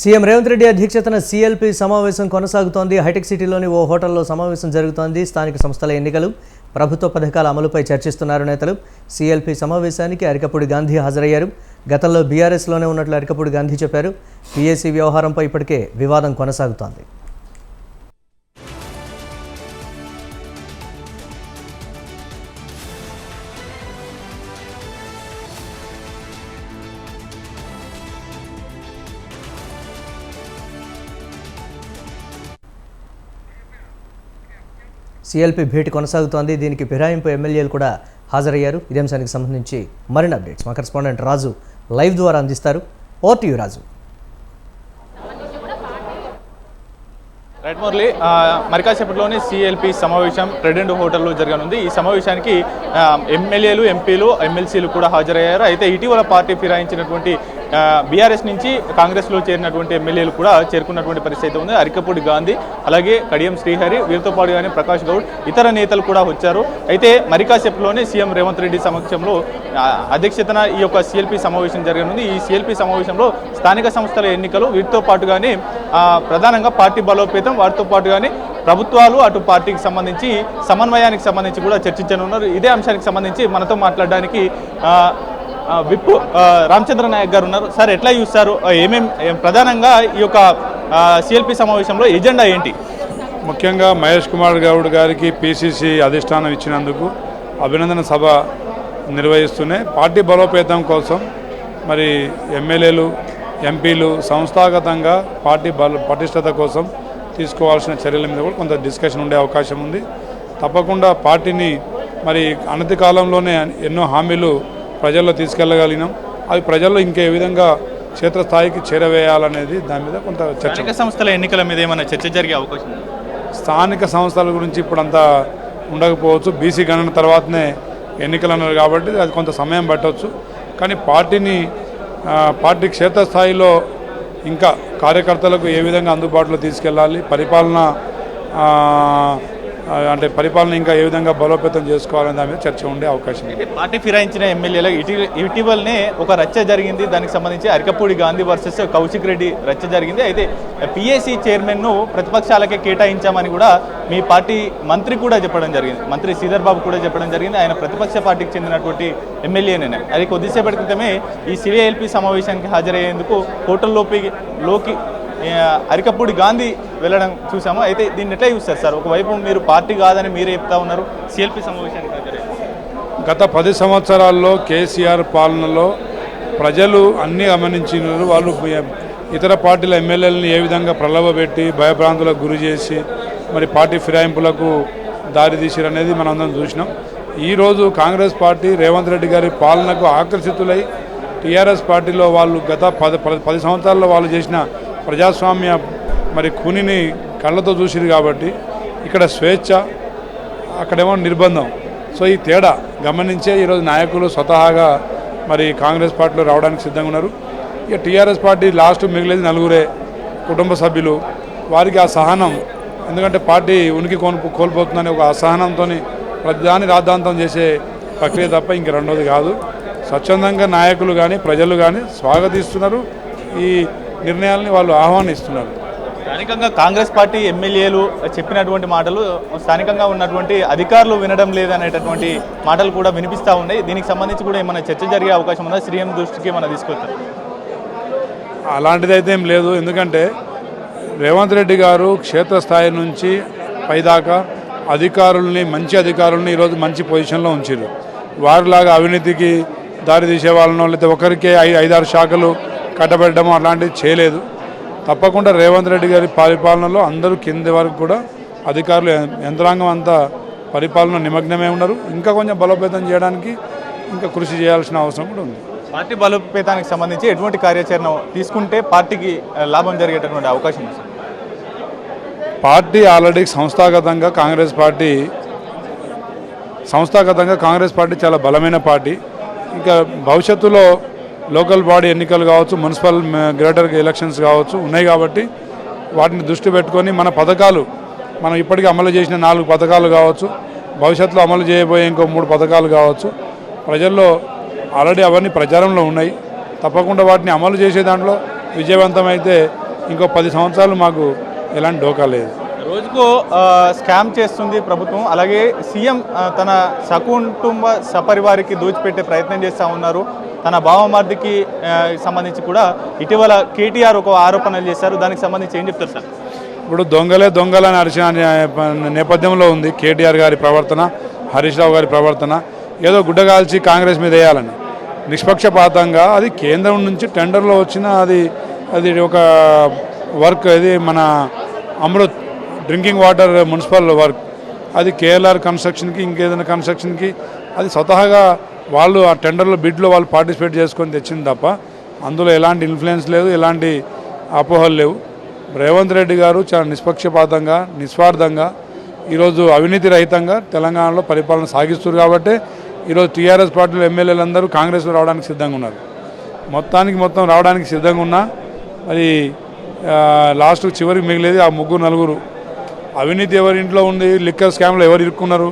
CM Revanth Reddy అధ్యక్షతన CLP సమావేశం కొనసాగుతోంది. హైటెక్ సిటీలోని ఓ హోటల్లో సమావేశం జరుగుతోంది. స్థానిక సంస్థల ఎన్నికలు ప్రభుత్వ పథకాల అమలుపై చర్చిస్తున్నారు నేతలు. సీఎల్పీ సమావేశానికి అరికపూడి గాంధీ హాజరయ్యారు. గతంలో బీఆర్ఎస్లోనే ఉన్నట్లు అరికపూడి గాంధీ చెప్పారు. పీఏసీ వ్యవహారంపై ఇప్పటికే వివాదం కొనసాగుతోంది. సీఎల్పీ భేటీ కొనసాగుతోంది. దీనికి ఫిరాయింపు ఎమ్మెల్యేలు కూడా హాజరయ్యారు. ఇదే అంశానికి సంబంధించి మరిన్ని అప్డేట్స్ మా కరెస్పాండెంట్ రాజు లైవ్ ద్వారా అందిస్తారు. Over to Raju. Right Murali ఆ, మరి కాసేపట్లోనే సిఎల్పి సమావేశం ట్రెడెంట్ హోటల్లో జరగనుంది. ఈ సమావేశానికి ఎమ్మెల్యేలు ఎంపీలు ఎమ్మెల్సీలు కూడా హాజరయ్యారు. అయితే ఇటీవల పార్టీ ఫిరాయించినటువంటి బీఆర్ఎస్ నుంచి కాంగ్రెస్లో చేరినటువంటి ఎమ్మెల్యేలు కూడా చేరుకున్నటువంటి పరిస్థితి అయితే ఉంది. అరికపూడి గాంధీ అలాగే కడియం శ్రీహరి వీరితో పాటు కానీ ప్రకాష్ గౌడ్ ఇతర నేతలు కూడా వచ్చారు. అయితే మరికాసేపులోనే సీఎం రేవంత్ రెడ్డి సమక్షంలో అధ్యక్షతన ఈ యొక్క సిఎల్పి సమావేశం జరగనుంది. ఈ సిఎల్పి సమావేశంలో స్థానిక సంస్థల ఎన్నికలు వీటితో పాటుగానే ప్రధానంగా పార్టీ బలోపేతం వాటితో పాటుగానే ప్రభుత్వాలు అటు పార్టీకి సంబంధించి సమన్వయానికి సంబంధించి కూడా చర్చించనున్నారు. ఇదే అంశానికి సంబంధించి మనతో మాట్లాడడానికి విప్ రామచంద్ర నాయక్ గారు ఉన్నారు. సార్ ఎట్లా చూస్తారు? ఏమేమి ప్రధానంగా ఈ యొక్క సిఎల్పి సమావేశంలో ఎజెండా ఏంటి? ముఖ్యంగా మహేష్ కుమార్ గౌడ్ గారికి పిసిసి అధిష్టానం ఇచ్చినందుకు అభినందన సభ నిర్వహిస్తూనే పార్టీ బలోపేతం కోసం మరి ఎమ్మెల్యేలు ఎంపీలు సంస్థాగతంగా పార్టీ బల పటిష్టత కోసం తీసుకోవాల్సిన చర్యల మీద కూడా కొంత డిస్కషన్ ఉండే అవకాశం ఉంది. తప్పకుండా పార్టీని మరి అనతి కాలంలోనే ఎన్నో హామీలు ప్రజల్లో తీసుకెళ్ళగలిగినాం. అవి ప్రజల్లో ఇంకే విధంగా క్షేత్రస్థాయికి చేరవేయాలనేది దాని మీద కొంత చర్చ సంస్థల ఎన్నికల మీద ఏమైనా చర్చ జరిగే అవకాశం? స్థానిక సంస్థల గురించి ఇప్పుడు అంతా ఉండకపోవచ్చు. బీసీ గణన తర్వాతనే ఎన్నికలు అన్నారు కాబట్టి అది కొంత సమయం పట్టవచ్చు కానీ పార్టీని పార్టీ క్షేత్రస్థాయిలో ఇంకా కార్యకర్తలకు ఏ విధంగా అందుబాటులో తీసుకెళ్ళాలి? పరిపాలన అంటే పరిపాలన ఇంకా ఏ విధంగా బలోపేతం చేసుకోవాలనే దాని మీద చర్చ ఉండే అవకాశం అయితే పార్టీ ఫిరాయించిన ఎమ్మెల్యేలో ఇటీవల ఇటీవలనే ఒక రచ్చ జరిగింది. దానికి సంబంధించి అరికపూడి గాంధీ వర్సెస్ కౌశిక్ రెడ్డి రచ్చ జరిగింది. అయితే పిఏసీ చైర్మన్ను ప్రతిపక్షాలకే కేటాయించామని కూడా మీ పార్టీ మంత్రి కూడా చెప్పడం జరిగింది. మంత్రి శ్రీధర్ బాబు కూడా చెప్పడం జరిగింది. ఆయన ప్రతిపక్ష పార్టీకి చెందినటువంటి ఎమ్మెల్యేనే. అది కొద్దిసేపటి క్రితమే ఈ సివిఎల్పి సమావేశానికి హాజరయ్యేందుకు హోటల్లోపి లోకి అరికపూడి గాంధీ వెళ్ళడం చూసాము? అయితే దీన్ని ఎట్లా చూస్తారు సార్? ఒకవైపు మీరు పార్టీ కాదని మీరే చెప్తా ఉన్నారు. సిఎల్పి సమావేశానికి గత పది సంవత్సరాల్లో కేసీఆర్ పాలనలో ప్రజలు అన్నీ గమనించినారు. వాళ్ళు ఇతర పార్టీల ఎమ్మెల్యేలను ఏ విధంగా ప్రలోభపెట్టి భయభ్రాంతులకు గురి చేసి మరి పార్టీ ఫిరాయింపులకు దారి తీసిరనేది మనం అందరం చూసినాం. ఈరోజు కాంగ్రెస్ పార్టీ రేవంత్ రెడ్డి గారి పాలనకు ఆకర్షితులై టీఆర్ఎస్ పార్టీలో వాళ్ళు గత పది పది సంవత్సరాల్లో వాళ్ళు చేసిన ప్రజాస్వామ్య మరి ఖూనిని కళ్ళతో చూసిరు కాబట్టి ఇక్కడ స్వేచ్ఛ అక్కడేమో నిర్బంధం. సో ఈ తేడా గమనించే ఈరోజు నాయకులు స్వతహాగా మరి కాంగ్రెస్ పార్టీలో రావడానికి సిద్ధంగా ఉన్నారు. ఇక టీఆర్ఎస్ పార్టీ లాస్ట్ మిగిలేది నలుగురే కుటుంబ సభ్యులు. వారికి ఆ సహనం ఎందుకంటే పార్టీ ఉనికి కోల్పో కోల్పోతుందని ఒక అసహనంతో ప్రతిదాన్ని రాద్ధాంతం చేసే ప్రక్రియ తప్ప ఇంక రెండోది కాదు. స్వచ్ఛందంగా నాయకులు కానీ ప్రజలు కానీ స్వాగతిస్తున్నారు. ఈ నిర్ణయాల్ని వాళ్ళు ఆహ్వానిస్తున్నారు. స్థానికంగా కాంగ్రెస్ పార్టీ ఎమ్మెల్యేలు చెప్పినటువంటి మాటలు స్థానికంగా ఉన్నటువంటి అధికారులు వినడం లేదనేటటువంటి మాటలు కూడా వినిపిస్తూ ఉన్నాయి. దీనికి సంబంధించి కూడా ఏమైనా చర్చ జరిగే అవకాశం ఉందా? సీఎం దృష్టికి ఏమైనా తీసుకొస్తారు? అలాంటిదైతే ఏం లేదు. ఎందుకంటే రేవంత్ రెడ్డి గారు క్షేత్రస్థాయి నుంచి పైదాకా అధికారుల్ని మంచి అధికారుల్ని ఈరోజు మంచి పొజిషన్లో ఉంచారు వారిలాగా అవినీతికి దారి తీసే వాళ్ళనో లేకపోతే ఒకరికే ఐ ఐదారు శాఖలు కట్టబెట్టడం అలాంటివి చేయలేదు. తప్పకుండా రేవంత్ రెడ్డి గారి పరిపాలనలో అందరూ కింది వరకు కూడా అధికారులు యంత్రాంగం అంతా పరిపాలన నిమగ్నమే ఉన్నారు. ఇంకా కొంచెం బలోపేతం చేయడానికి ఇంకా కృషి చేయాల్సిన అవసరం కూడా ఉంది. పార్టీ బలోపేతానికి సంబంధించి ఎటువంటి కార్యాచరణ తీసుకుంటే పార్టీకి లాభం జరిగేటటువంటి అవకాశం ఉంది? పార్టీ ఆల్రెడీ సంస్థాగతంగా కాంగ్రెస్ పార్టీ సంస్థాగతంగా కాంగ్రెస్ పార్టీ చాలా బలమైన పార్టీ. ఇంకా భవిష్యత్తులో లోకల్ బాడీ ఎన్నికలు కావచ్చు మున్సిపల్ గ్రేటర్ ఎలక్షన్స్ కావచ్చు ఉన్నాయి కాబట్టి వాటిని దృష్టి పెట్టుకొని మన పథకాలు మనం ఇప్పటికీ అమలు చేసిన నాలుగు పథకాలు కావచ్చు భవిష్యత్తులో అమలు చేయబోయే ఇంకో మూడు పథకాలు కావచ్చు ప్రజల్లో ఆల్రెడీ అవన్నీ ప్రచారంలో ఉన్నాయి. తప్పకుండా వాటిని అమలు చేసే దాంట్లో విజయవంతమైతే ఇంకో పది సంవత్సరాలు మాకు ఎలాంటి డోకా లేదు. రోజుకు స్కామ్ చేస్తుంది ప్రభుత్వం. అలాగే సీఎం తన సకుటుంబ సపరివారికి దోచిపెట్టే ప్రయత్నం చేస్తూ ఉన్నారు. తన బావమర్దికి సంబంధించి కూడా ఇటీవల కేటీఆర్ ఒక ఆరోపణలు చేశారు. దానికి సంబంధించి ఏం చెప్తారు సార్? ఇప్పుడు దొంగలే దొంగలని అరిచిన నేపథ్యంలో ఉంది కేటీఆర్ గారి ప్రవర్తన హరీష్ రావు గారి ప్రవర్తన. ఏదో గుడ్డగాల్చి కాంగ్రెస్ మీద వేయాలని. నిష్పక్షపాతంగా అది కేంద్రం నుంచి టెండర్లో వచ్చిన అది అది ఒక వర్క్ ఇది మన Amrut drinking water municipal work. అది కేఎల్ఆర్ కన్స్ట్రక్షన్కి ఇంకేదైనా కన్స్ట్రక్షన్కి అది స్వతహాగా వాళ్ళు ఆ టెండర్లో బిడ్లో వాళ్ళు పార్టిసిపేట్ చేసుకొని తెచ్చింది తప్ప అందులో ఎలాంటి ఇన్ఫ్లుయెన్స్ లేదు ఎలాంటి అపోహలు లేవు. రేవంత్ రెడ్డి గారు చాలా నిష్పక్షపాతంగా నిస్వార్థంగా ఈరోజు అవినీతి రహితంగా తెలంగాణలో పరిపాలన సాగిస్తున్నారు కాబట్టి ఈరోజు టీఆర్ఎస్ పార్టీలో ఎమ్మెల్యేలందరూ కాంగ్రెస్లో రావడానికి సిద్ధంగా ఉన్నారు. మొత్తానికి మొత్తం రావడానికి సిద్ధంగా ఉన్నా మరి లాస్ట్ చివరికి మిగిలేదు ఆ ముగ్గురు నలుగురు. అవినీతి ఎవరి ఇంట్లో ఉంది లిక్కర్ స్కామ్లో ఎవరు ఇరుక్కున్నారు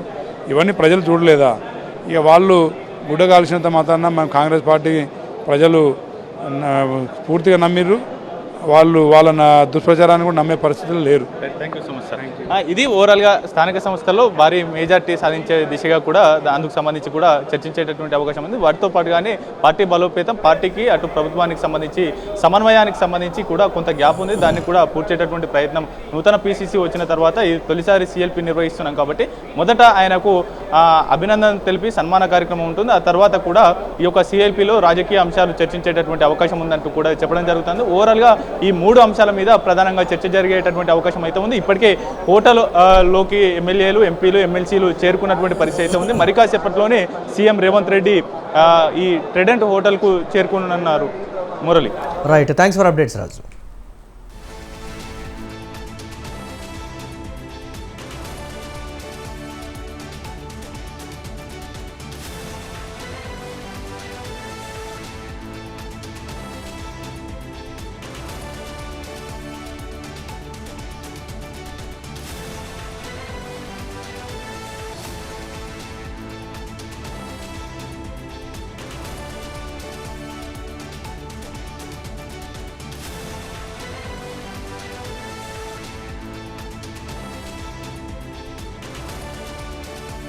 ఇవన్నీ ప్రజలు చూడలేదా? ఇక వాళ్ళు గుడ్డ కాల్చినంత మాత్రాన మేము కాంగ్రెస్ పార్టీ ప్రజలు న- పూర్తిగా నమ్మిర్రు. వాళ్ళు వాళ్ళ దుష్ప్రచారాన్ని కూడా నమ్మే పరిస్థితులు లేరు. Thank you so much sir ఇది ఓవరాల్గా స్థానిక సంస్థల్లో భారీ మెజార్టీ సాధించే దిశగా కూడా అందుకు సంబంధించి కూడా చర్చించేటటువంటి అవకాశం ఉంది. వాటితో పాటుగానే పార్టీ బలోపేతం పార్టీకి అటు ప్రభుత్వానికి సంబంధించి సమన్వయానికి సంబంధించి కూడా కొంత గ్యాప్ ఉంది. దాన్ని కూడా పూడ్చేటటువంటి ప్రయత్నం. నూతన పీసీసీ వచ్చిన తర్వాత ఇది తొలిసారి సీఎల్పీ నిర్వహిస్తున్నాం కాబట్టి మొదట ఆయనకు ఆ, అభినందన తెలిపి సన్మాన కార్యక్రమం ఉంటుంది. ఆ తర్వాత కూడా ఈ యొక్క సిఎల్పిలో రాజకీయ అంశాలు చర్చించేటటువంటి అవకాశం ఉందంటూ కూడా చెప్పడం జరుగుతుంది. ఓవరాల్గా ఈ మూడు అంశాల మీద ప్రధానంగా చర్చ జరిగేటటువంటి అవకాశం అయితే ఉంది. ఇప్పటికే హోటల్లోకి ఎమ్మెల్యేలు ఎంపీలు ఎమ్మెల్సీలు చేరుకున్నటువంటి పరిస్థితి అయితే ఉంది. మరి కాసేపట్లోనే సీఎం రేవంత్ రెడ్డి ఈ ట్రెడెంట్ హోటల్కు చేరుకున్నారు Murali. Right thanks for updates Raju